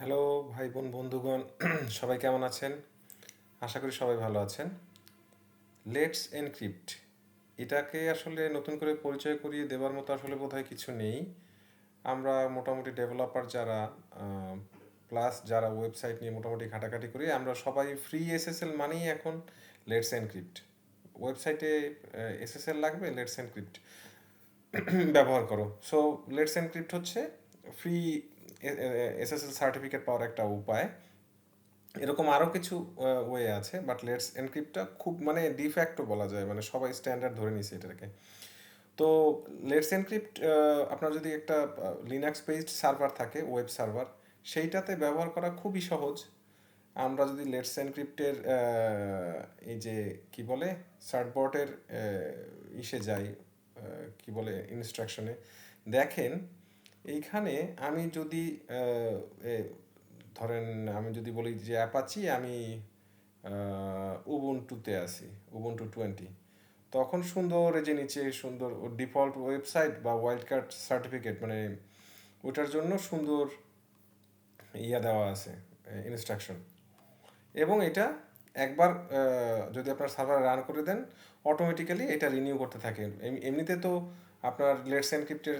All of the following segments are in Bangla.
হ্যালো ভাই বোন বন্ধুগণ, সবাই কেমন আছেন? আশা করি সবাই ভালো আছেন। লেটস এনক্রিপ্ট এটাকে আসলে নতুন করে পরিচয় করিয়ে দেওয়ার মতো আসলে বোধহয় কিছু নেই। আমরা মোটামুটি ডেভেলপার যারা প্লাস যারা ওয়েবসাইট নিয়ে মোটামুটি ঘাটাঘাটি করি, আমরা সবাই ফ্রি এসএসএল মানেই এখন লেটস এনক্রিপ্ট ওয়েবসাইটে এসএসএল লাগবে লেটস এনক্রিপ্ট ব্যবহার করো। সো লেটস এনক্রিপ্ট হচ্ছে ফ্রি এসএসএল সার্টিফিকেট পাওয়ার একটা উপায়। এরকম আরও কিছু ওয়ে আছে বাট লেটস এনক্রিপ্টটা খুব মানে ডিফ্যাক্টও বলা যায় মানে সবাই স্ট্যান্ডার্ড ধরে নিছে এটাকে। তো লেটস এনক্রিপ্ট আপনার যদি একটা লিনাক্স পেজড সার্ভার থাকে ওয়েব সার্ভার সেইটাতে ব্যবহার করা খুবই সহজ। আমরা যদি লেটস এনক্রিপ্টের এই যে কি বলে সার্টবটের ইসে যাই কি বলে ইনস্ট্রাকশনে দেখেন এইখানে আমি যদি ধরেন আমি যদি বলি যে অ্যাপাচি আমি উবুন্টুতে আছি উবুন্টু টোয়েন্টি তখন সুন্দর এই যে নিচে সুন্দর ডিফল্ট ওয়েবসাইট বা ওয়াইল্ড কার্ড সার্টিফিকেট মানে ওটার জন্য সুন্দর ইয়া দেওয়া আছে ইনস্ট্রাকশন এবং এটা একবার যদি আপনার সার্ভার রান করে দেন অটোমেটিক্যালি এটা রিনিউ করতে থাকে। এম- এমনিতে তো আপনার লেটস এনক্রিপ্টের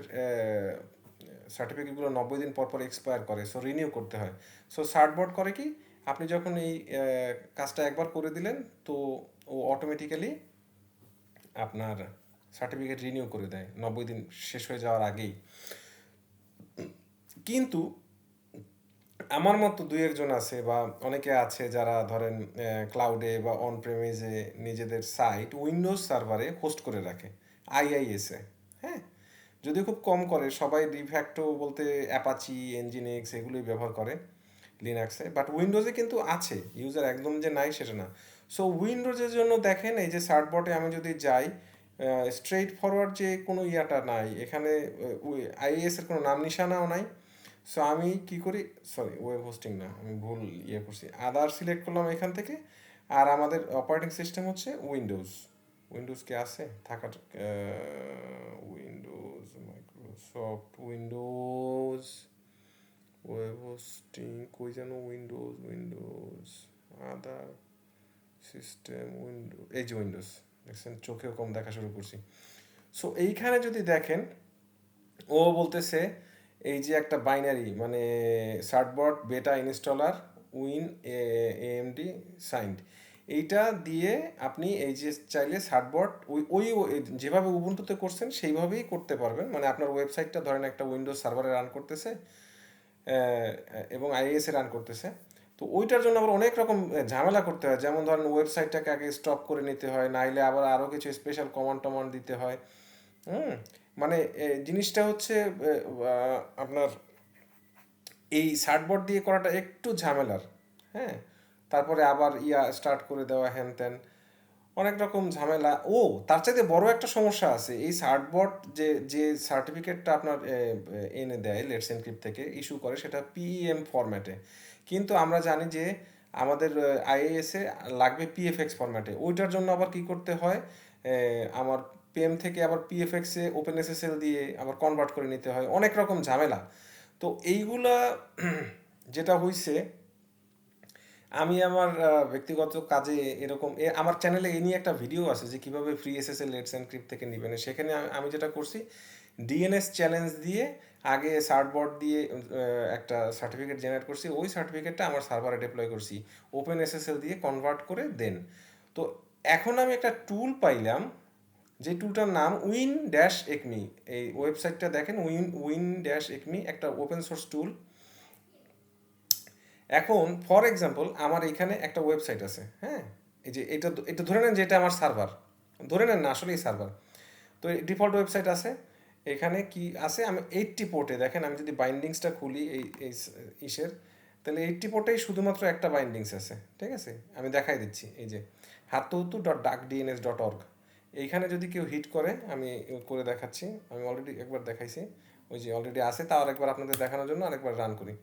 সার্টিফিকেটগুলো নব্বই দিন পর পর এক্সপায়ার করে সো রিনিউ করতে হয়। সো সার্ট সার্টবোর্ড করে কি, আপনি যখন এই কাজটা একবার করে দিলেন, তো ও অটোমেটিক্যালি আপনার সার্টিফিকেট রিনিউ করে দেয়, নব্বই দিন শেষ হয়ে যাওয়ার আগেই। কিন্তু আমার মতো দুই একজন আছে বা অনেকে আছে যারা ধরেন ক্লাউডে বা অন প্রেমিজে নিজেদের সাইট উইন্ডোজ সার্ভারে হোস্ট করে রাখে আইআইএসে যদিও খুব কম করে, সবাই ডিফ্যাক্টো বলতে অ্যাপাচি এনজিনিক্স এগুলোই ব্যবহার করে লিনাক্সে বাট উইন্ডোজে কিন্তু আছে ইউজার একদম যে নাই সেটা না। সো উইন্ডোজের জন্য দেখেন, এই যে সার্টবটে আমি যদি যাই স্ট্রেইট ফরওয়ার্ড যে কোনো ইয়াটা নাই, এখানে আইএস এর কোনো নাম নিশানাও নাই। সো আমি কি করি সরি ওয়েব হোস্টিং না, আমি ভুল ইয়ে করছি। আদার সিলেক্ট করলাম এখান থেকে, আর আমাদের অপারেটিং সিস্টেম হচ্ছে উইন্ডোজ উইন্ডোজ কি আছে? থাকার Windows Microsoft Windows web hosting কই যেন Windows Windows other system window এই যে উইন্ডোজ দেখছেন? চোখেও কম দেখা শুরু করছি। সো এইখানে যদি দেখেন, ও বলতেছে, এই যে একটা বাইনারি মানে সার্টবট বেটা ইনস্টলার উইন এএমডি সাইন্ড এইটা দিয়ে আপনি এই যে চাইলে সার্টবট ওই ওই যেভাবে উবুন্টুতে করছেন সেইভাবেই করতে পারবেন। মানে আপনার ওয়েবসাইটটা ধরেন একটা উইন্ডোজ সার্ভারে রান করতেছে এবং আইএসে রান করতেছে। তো ওইটার জন্য আবার অনেক রকম ঝামেলা করতে হয়। যেমন ধরেন ওয়েবসাইটটাকে আগে স্টপ করে নিতে হয়, নাইলে আবার আরও কিছু স্পেশাল কমান্ড টমান্ড দিতে হয়। হুম? মানে জিনিসটা হচ্ছে আপনার এই সার্টবোর্ড দিয়ে করাটা একটু ঝামেলার। হ্যাঁ? তারপরে আবার ইয়া স্টার্ট করে দেওয়া হ্যান ত্যান অনেক রকম ঝামেলা। ও, তার চাইতে বড় একটা সমস্যা আছে। এই সার্টবোর্ড যে যে সার্টিফিকেটটা আপনার এনে দেয় লেটস এনক্রিপ্ট থেকে ইস্যু করে, সেটা পিএম ফরম্যাটে কিন্তু আমরা জানি যে, আমাদের আইএএস লাগবে পিএফএক্স ফরম্যাটে ওইটার জন্য আবার কি করতে হয়? আমার পিএম থেকে আবার পিএফএক্স ওপেন এসএসএল দিয়ে আবার কনভার্ট করে নিতে হয়। অনেক রকম ঝামেলা। তো এইগুলা, যেটা হইছে আমি আমার ব্যক্তিগত কাজে এরকম, এ, আমার চ্যানেলে এই নিয়ে একটা ভিডিও আছে যে কীভাবে ফ্রি এসএসএল লেটস এনক্রিপ্ট থেকে নেবেন। সেখানে আমি আমি যেটা করছি ডিএনএস চ্যালেঞ্জ দিয়ে আগে সার্টবোর্ড দিয়ে একটা সার্টিফিকেট জেনারেট করছি। ওই সার্টিফিকেটটা আমার সার্ভারে ডিপ্লয় করছি। ওপেন এসএসএল দিয়ে কনভার্ট করে দেন। তো এখন আমি একটা টুল পাইলাম, যে টুলটার নাম উইন ড্যাশ একমি এই ওয়েবসাইটটা দেখেন উইন উইন ড্যাশ একমি একটা ওপেন সোর্স টুল এখন ফর এক্সাম্পল আমার এখানে একটা ওয়েবসাইট আছে হ্যাঁ? এই যে এটা এটা ধরে নেন যে এটা আমার সার্ভার ধরে নেন না, আসলেই সার্ভার তো ডিফল্ট ওয়েবসাইট আছে, এখানে কি আছে? আমি এইটটি পোর্টে দেখেন, আমি যদি বাইন্ডিংসটা খুলি এই এই ইসের, তাহলে এইটটি পোর্টেই শুধুমাত্র একটা বাইন্ডিংস আছে, ঠিক আছে? আমি দেখাই দিচ্ছি, এই যে, হাতুতু dot duck DNS dot org. এইখানে যদি কেউ হিট করে, আমি করে দেখাচ্ছি, আমি অলরেডি একবার দেখাইছি, ওই যে অলরেডি আছে, তাও আরেকবার আপনাদের দেখানোর জন্য আরেকবার রান করি।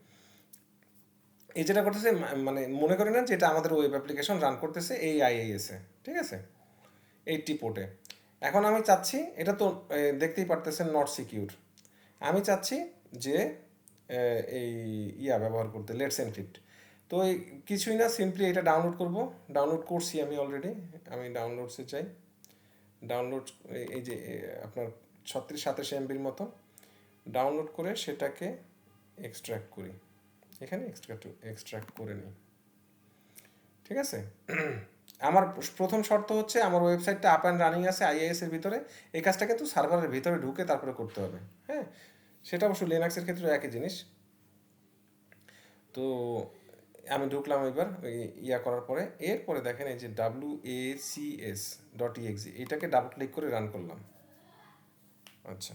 এই যেটা করতেছে মানে মনে করে না যে এটা আমাদের ওয়েব অ্যাপ্লিকেশন রান করতেছে এই আইএএস এ, ঠিক আছে? এইটটি পোর্টে এখন আমি চাচ্ছি, এটা তো দেখতেই পারতেছেন নট সিকিউর আমি চাচ্ছি যে এই ইয়া ব্যবহার করতে লেটস এনক্রিপ্ট তো এই কিছুই না সিম্পলি এটা ডাউনলোড করব। ডাউনলোড করছি আমি অলরেডি আমি ডাউনলোডসে চাই। ডাউনলোড এই যে আপনার ছত্রিশ সাতাশ এমবির মতো। ডাউনলোড করে সেটাকে এক্সট্র্যাক্ট করি। এখানে এক্সট্রাক্ট করে নিই। ঠিক আছে? আমার প্রথম শর্ত হচ্ছে আমার ওয়েবসাইটটা আপ অ্যান্ড রানিং আছে আইএএস এর ভিতরে। এই কাজটা কিন্তু সার্ভারের ভিতরে ঢুকে তারপরে করতে হবে হ্যাঁ? সেটা অবশ্য লিনাক্সের ক্ষেত্রে একই জিনিস। তো আমি ঢুকলাম এবার ইয়া করার পরে। এরপরে দেখেন এই যে W A C S dot EXE এটাকে ডাবল ক্লিক করে রান করলাম। আচ্ছা।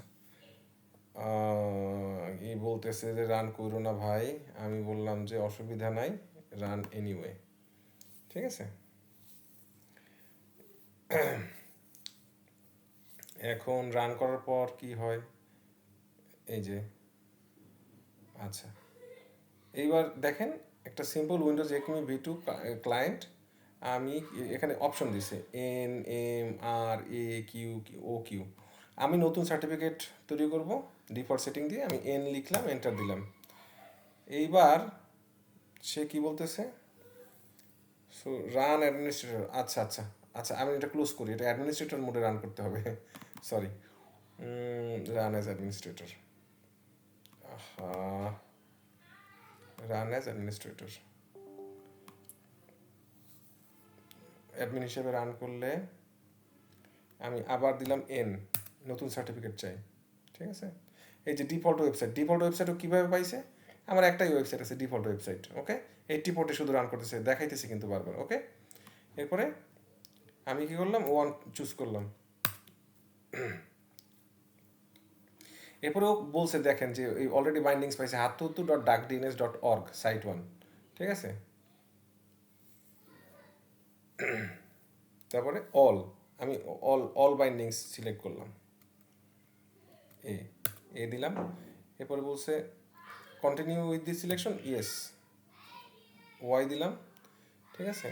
এই বলতেছে যে, রান করো না ভাই। আমি বললাম যে, অসুবিধা নাই, রান এনিওয়ে ঠিক আছে? এখন রান করার পর কি হয়? এই যে আচ্ছা। এইবার দেখেন, একটা simple Windows ACME V two client আমি এখানে অপশন দিছে N M R A Q O Q আমি নতুন সার্টিফিকেট তৈরি করব ডিফল্ট সেটিং দিয়ে আমি এন লিখলাম এন্টার দিলাম। এইবার সে কি বলতেছে? সো রান অ্যাডমিনিস্ট্রেটর আচ্ছা আচ্ছা আচ্ছা আমি এটা ক্লোজ করি, এটা অ্যাডমিনিস্ট্রেটর মোডে রান করতে হবে। Sorry run as administrator run as administrator admin হিসেবে রান করলে আমি আবার দিলাম এন নতুন সার্টিফিকেট চাই, ঠিক আছে? এই যে ডিফল্ট ওয়েবসাইট ডিফল্ট ওয়েবসাইটও কীভাবে পাইছে? আমার একটাই ওয়েবসাইট আছে ডিফল্ট ওয়েবসাইট ওকে এইটটি পোর্টে শুধু রান করতেছে, দেখাইতেছি কিন্তু বারবার ওকে এরপরে আমি কি করলাম? ওয়ান চুজ করলাম। এরপরেও বলছে, দেখেন যে এই অলরেডি বাইন্ডিংস পাইছে হাতুতু dot duck DNS dot org site one ঠিক আছে? তারপরে অল আমি অল অল বাইন্ডিংস সিলেক্ট করলাম। এ এ দিলাম। এরপরে বলছে continue with the selection yes Y দিলাম। ঠিক আছে?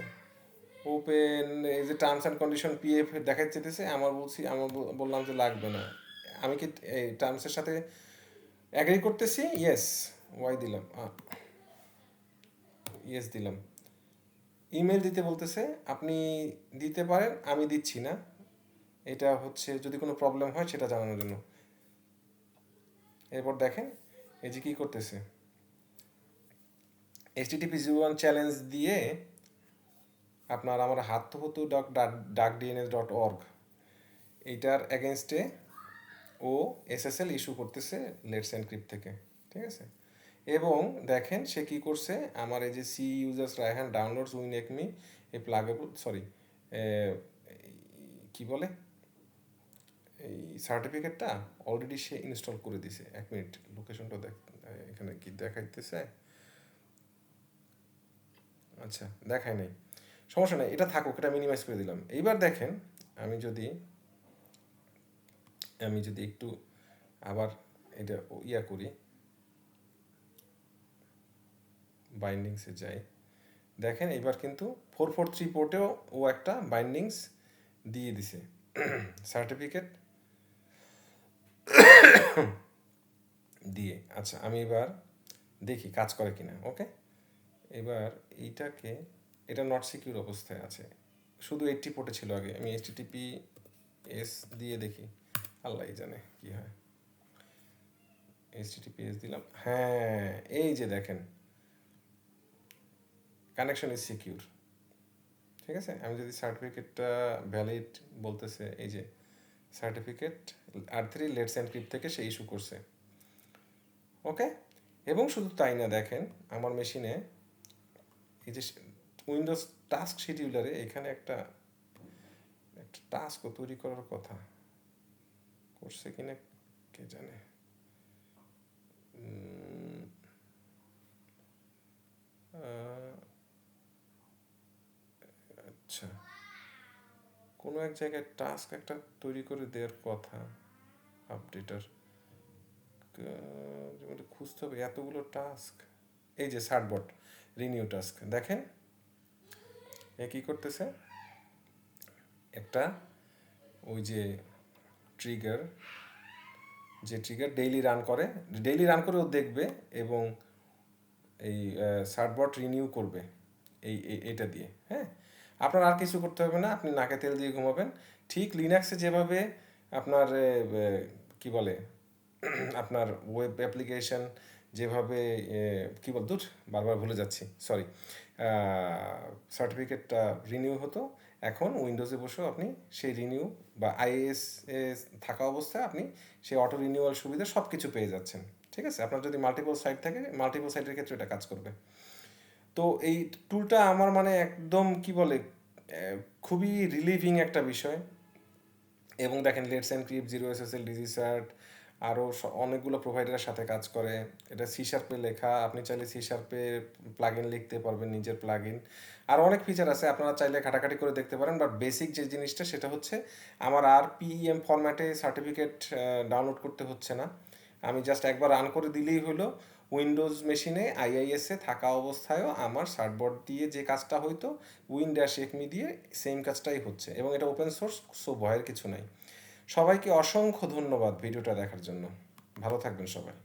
ওপেন এই যে টার্মস অ্যান্ড কন্ডিশন পিএফ দেখাই যেতেছে আমার বলছি আমার বল- বললাম যে লাগবে না। আমি কি এই টার্মসের সাথে অ্যাগ্রি করতেছি? ইয়েস ওয়াই দিলাম। ইয়েস দিলাম। ইমেল দিতে বলতেছে, আপনি দিতে পারেন, আমি দিচ্ছি না। এটা হচ্ছে যদি কোনো প্রবলেম হয়, সেটা জানানোর জন্য। এরপর দেখেন, এই যে কী করতেছে? এইচটিটিপি জিরো ওয়ান চ্যালেঞ্জ দিয়ে আপনার আমার হাত হতো dot duck DNS dot org এইটার এগেনস্টে ও এসএসএল ইস্যু করতেছে লেটস এনক্রিপ্ট থেকে, ঠিক আছে? এবং দেখেন, সে কি করছে? আমার এই যে C users Raihan downloads win ACME, এই প্লাগেবল সরি কি বলে? এই সার্টিফিকেটটা অলরেডি সে ইনস্টল করে দিছে। এক মিনিট লোকেশনটা দেখ, এখানে কি দেখাইতেছে? আচ্ছা দেখায় নাই। সমস্যা নেই, এটা থাকুক, এটা মিনিমাইজ করে দিলাম। এইবার দেখেন, আমি যদি আমি যদি একটু আবার এটা ইয়া করি বাইন্ডিংসে যাই। দেখেন এবার কিন্তু ফোর ফোর থ্রি পোর্টেও ও একটা বাইন্ডিংস দিয়ে দিছে। সার্টিফিকেট দিয়ে আচ্ছা আমি এবার দেখি কাজ করে কিনা ওকে এবার এইটাকে, এটা নট সিকিউর অবস্থায় আছে। শুধু এইটটি পোর্টে ছিল আগে, আমি এইচটিটিপি এস দিয়ে দেখি। আল্লাহ জানে কি হয়। এইচটিটিপি এস দিলাম হ্যাঁ এই যে দেখেন। কানেকশন ইজ সিকিউর ঠিক আছে? আমি যদি সার্টিফিকেটটা ভ্যালিড বলতেছে, এই যে certificate R three let's encrypt থেকে সে ইস্যু করছে। ওকে এবং শুধু তাই না, দেখেন আমার মেশিনে এই যে উইন্ডোজ টাস্ক শিডিউলারে এখানে একটা একটা টাস্কও তৈরি করার কথা। করছে কিনা কে জানে? আচ্ছা। কোনো এক জায়গায় টাস্ক একটা তৈরি করে দেওয়ার কথা আপডেটার খুঁজতে হবে, এতগুলো টাস্ক এই যে সার্টবট রিনিউ টাস্ক দেখেন? এ কী করতেছে? একটা ওই যে ট্রিগার যে ট্রিগার ডেইলি রান করে। ডেইলি রান করে ও দেখবে এবং এই সার্টবট রিনিউ করবে এই- এটা দিয়ে হ্যাঁ? আপনার আর কিছু করতে হবে না, আপনি নাকে তেল দিয়ে ঘুমাবেন। ঠিক লিনাক্সে যেভাবে আপনার কি বলে, আপনার ওয়েব অ্যাপ্লিকেশন যেভাবে কি বল দূর বারবার ভুলে যাচ্ছি সরি সার্টিফিকেটটা রিনিউ হতো। এখন উইন্ডোজে বসেও আপনি সেই রিনিউ বা আইএস থাকা অবস্থায় আপনি সেই অটো রিনিউয়াল সুবিধা সব কিছু পেয়ে যাচ্ছেন। ঠিক আছে? আপনার যদি মাল্টিপল সাইট থাকে মাল্টিপল সাইটের ক্ষেত্রে এটা কাজ করবে। তো এই টুলটা আমার মানে একদম কি বলে খুবই রিলিভিং একটা বিষয়। এবং দেখেন let's encrypt zero SSL DigiCert আরও অনেকগুলো প্রোভাইডারের সাথে কাজ করে। এটা সি শার্পে লেখা, আপনি চাইলে সি শার্পে প্লাগ ইন লিখতে পারবেন, নিজের প্লাগ ইন আর অনেক ফিচার আছে, আপনারা চাইলে ঘাটাঘাটি করে দেখতে পারেন বাট বেসিক যে জিনিসটা, সেটা হচ্ছে আমার আর পিএম ফরম্যাটে সার্টিফিকেট ডাউনলোড করতে হচ্ছে না। আমি জাস্ট একবার রান করে দিলেই হলো। উইন্ডোজ মেশিনে আইআইএসে থাকা অবস্থায়ও আমার সার্টবোর্ড দিয়ে যে কাজটা হইতো উইন ড্যাশ একমি দিয়ে সেম কাজটাই হচ্ছে এবং এটা ওপেন সোর্স সো ভয়ের কিছু নাই। সবাইকে অসংখ্য ধন্যবাদ ভিডিওটা দেখার জন্য। ভালো থাকবেন সবাই।